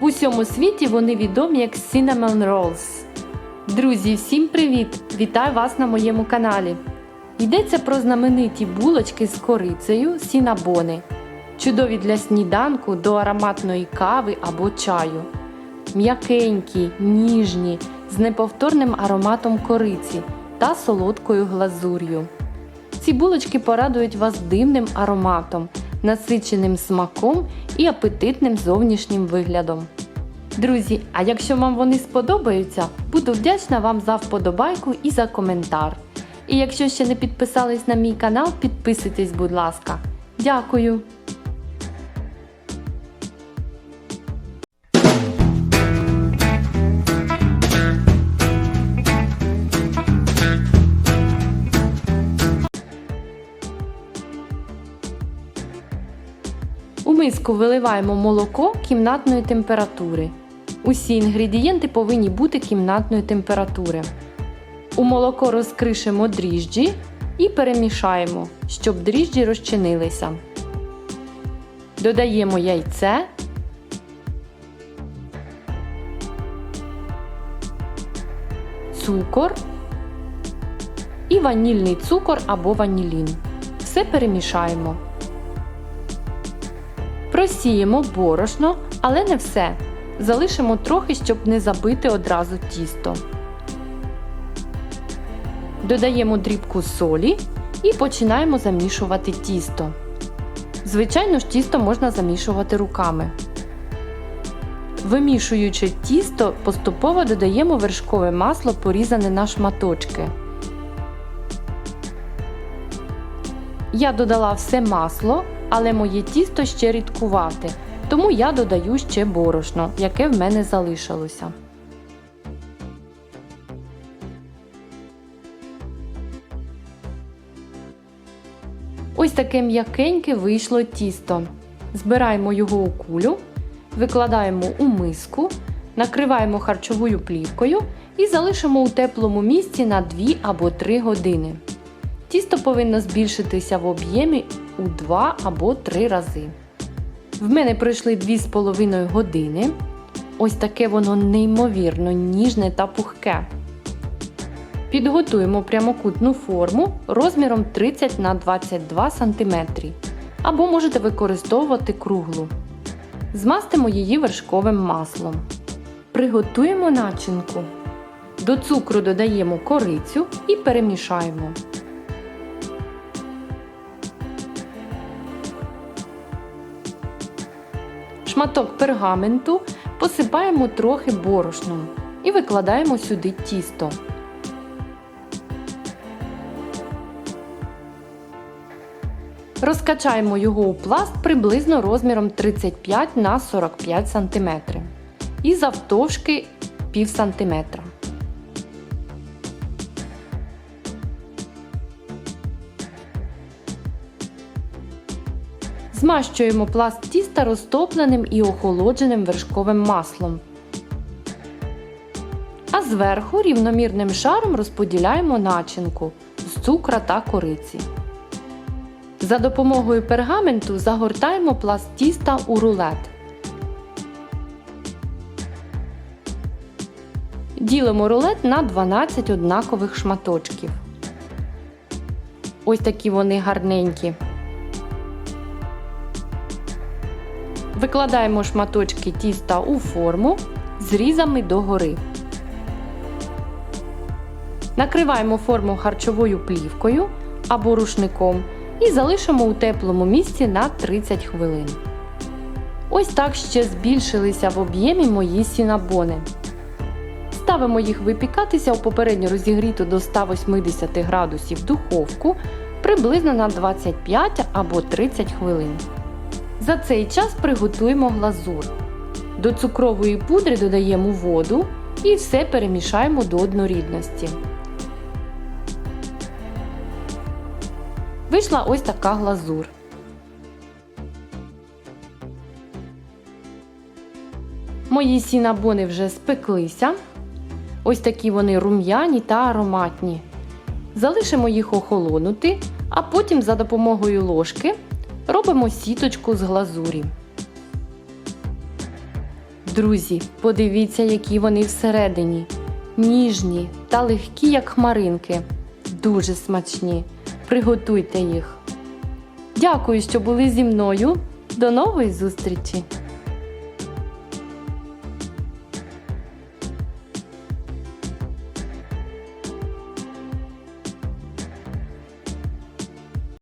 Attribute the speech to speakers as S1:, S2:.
S1: В усьому світі вони відомі як Cinnamon Rolls. Друзі, всім привіт! Вітаю вас на моєму каналі. Йдеться про знамениті булочки з корицею сінабони, чудові для сніданку до ароматної кави або чаю. М'якенькі, ніжні, з неповторним ароматом кориці та солодкою глазур'ю. Ці булочки порадують вас дивним ароматом, насиченим смаком і апетитним зовнішнім виглядом. Друзі, а якщо вам вони сподобаються, буду вдячна вам за вподобайку і за коментар. І якщо ще не підписались на мій канал, підписуйтесь, будь ласка. Дякую! Миску виливаємо молоко кімнатної температури. Усі інгредієнти повинні бути кімнатної температури. У молоко розкришимо дріжджі і перемішаємо, щоб дріжджі розчинилися. Додаємо яйце. Цукор і ванільний цукор або ванілін. Все перемішаємо. Просіємо борошно, але не все. Залишимо трохи, щоб не забити одразу тісто. Додаємо дрібку солі і починаємо замішувати тісто. Звичайно ж, тісто можна замішувати руками. Вимішуючи тісто, поступово додаємо вершкове масло, порізане на шматочки. Я додала все масло, але моє тісто ще рідкувате, тому я додаю ще борошно, яке в мене залишилося. Ось таке м'якеньке вийшло тісто. Збираємо його у кулю, викладаємо у миску, накриваємо харчовою плівкою і залишимо у теплому місці на 2 або 3 години. Тісто повинно збільшитися в об'ємі у 2 або 3 рази. В мене пройшли 2,5 години. Ось таке воно неймовірно ніжне та пухке. Підготуємо прямокутну форму розміром 30 на 22 см. Або можете використовувати круглу. Змастимо її вершковим маслом. Приготуємо начинку. До цукру додаємо корицю і перемішаємо. Шматок пергаменту посипаємо трохи борошном і викладаємо сюди тісто. Розкачаємо його у пласт приблизно розміром 35 на 45 см і завтовшки пів сантиметра. Змащуємо пласт тіста розтопленим і охолодженим вершковим маслом. А зверху рівномірним шаром розподіляємо начинку з цукра та кориці. За допомогою пергаменту загортаємо пласт тіста у рулет. Ділимо рулет на 12 однакових шматочків. Ось такі вони гарненькі. Викладаємо шматочки тіста у форму зрізами догори. Накриваємо форму харчовою плівкою або рушником і залишимо у теплому місці на 30 хвилин. Ось так ще збільшилися в об'ємі мої сінабони. Ставимо їх випікатися у попередньо розігріту до 180 градусів духовку приблизно на 25 або 30 хвилин. За цей час приготуємо глазур. До цукрової пудри додаємо воду і все перемішаємо до однорідності. Вийшла ось така глазур. Мої сінабони вже спеклися. Ось такі вони рум'яні та ароматні. Залишимо їх охолонути, а потім за допомогою ложки робимо сіточку з глазурі. Друзі, подивіться, які вони всередині. Ніжні та легкі, як хмаринки. Дуже смачні. Приготуйте їх. Дякую, що були зі мною. До нової зустрічі!